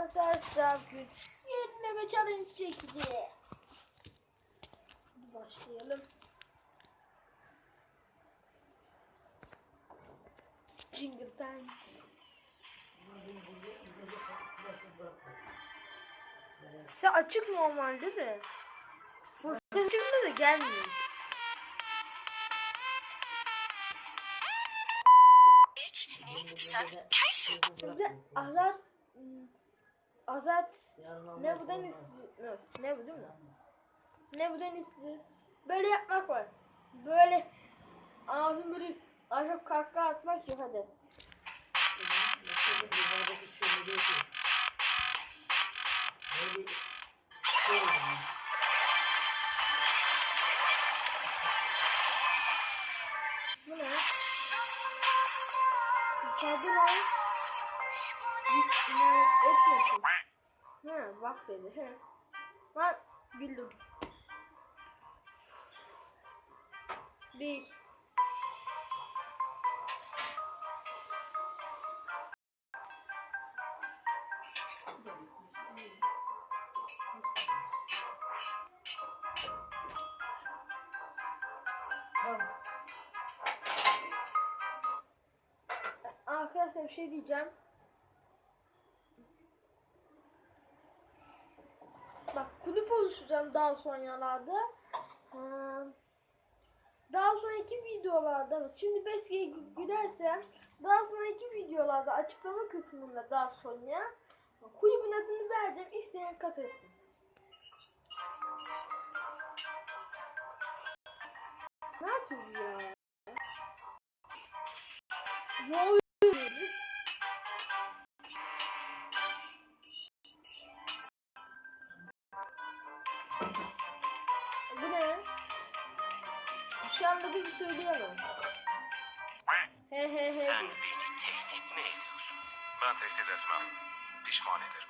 arkadaşlar bugün yenileme challenge. Hadi Başlayalım. Jingle bell. Sen açık normalde de. Fırsat çıktı da gelmiyor. Şimdi Azat ım, Azat ne bu deniz ne, ne bu değil mi? Ne bu deniz böyle yapmak var. Böyle ağzını böyle açıp kahkaha atmak yok hadi. Bu ne? İçeride lan. Ne etmiyorsun? He bak dedi. He. Lan güldüm. Bir. Arkadaşlar bir şey diyeceğim. Bak kulüp oluşturacağım daha sonralarda. Ha, Daha sonraki videolarda şimdi Beski'ye gü- gülersem daha sonraki videolarda açıklama kısmında daha sonra kulübün adını vereceğim isteyen katılsın. Ne yapıyoruz ya? Ne Bu ne? Şu anda bir söyleyemem. He he he. Sen beni tehdit mi ediyorsun? Ben tehdit etmem. Pişman ederim.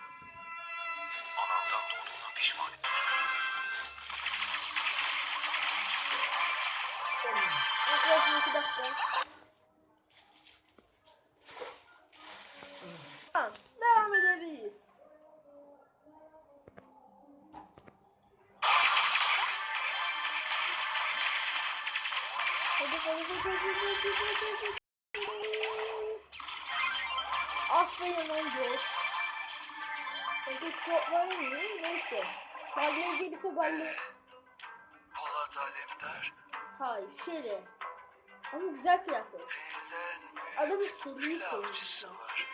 Anamdan doğduğuna pişman ederim. Arkadaşlar iki dakika. Hadi hadi hadi hadi hadi hadi hadi. George. Peki var mı? Neyse. Balya gelirse balya... Polat Alemdar Hayır, şöyle. Ama güzel kıyafet. Adamın şeyliği var.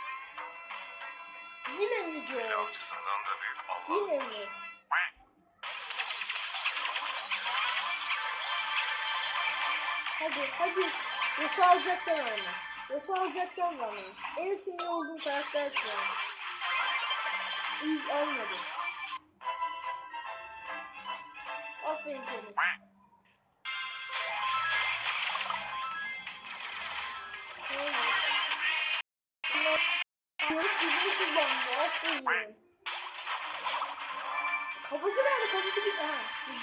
Yine mi da büyük Allah. Yine mi? Hadi hadi. Vefa alacaklar bana. Vefa alacaklar bana. En sinir olduğum karakter şu an. İyi olmadı. Aferin seni. Kafası nerede? Kafası bir... Ha,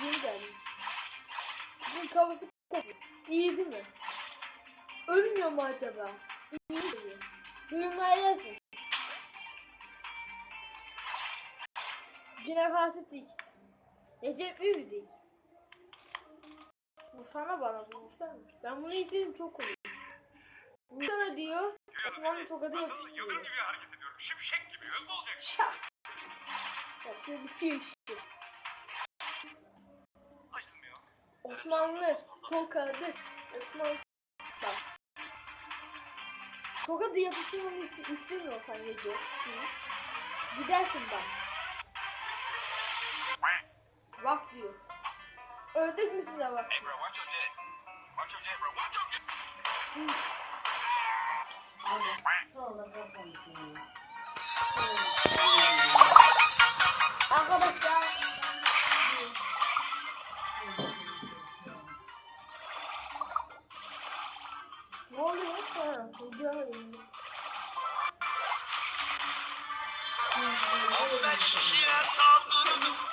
yeni geldi. Bunun kafası İyi değil mi? Ölmüyor mu acaba? Duyumlar yazın. Cine Fasit Recep İvedik. Bu sana bana bu sana. Ben bunu izledim çok komik. Bu sana diyor. Osmanlı tokadı yapıştırıyor. gibi hareket ediyorum. Şimşek gibi hızlı olacak. Şak. Yapıyor bitiyor işte. Osmanlı tokadı. Osmanlı bak. Tokadı yapıştırmanı ist- istemiyorsan. Hı. Gidersin bak. Bak diyor. Ördek misin de bak. Hey bro, watch your jet. Watch your jet bro. Ne oluyor? Ha, şişiren saldırdım. Vurdum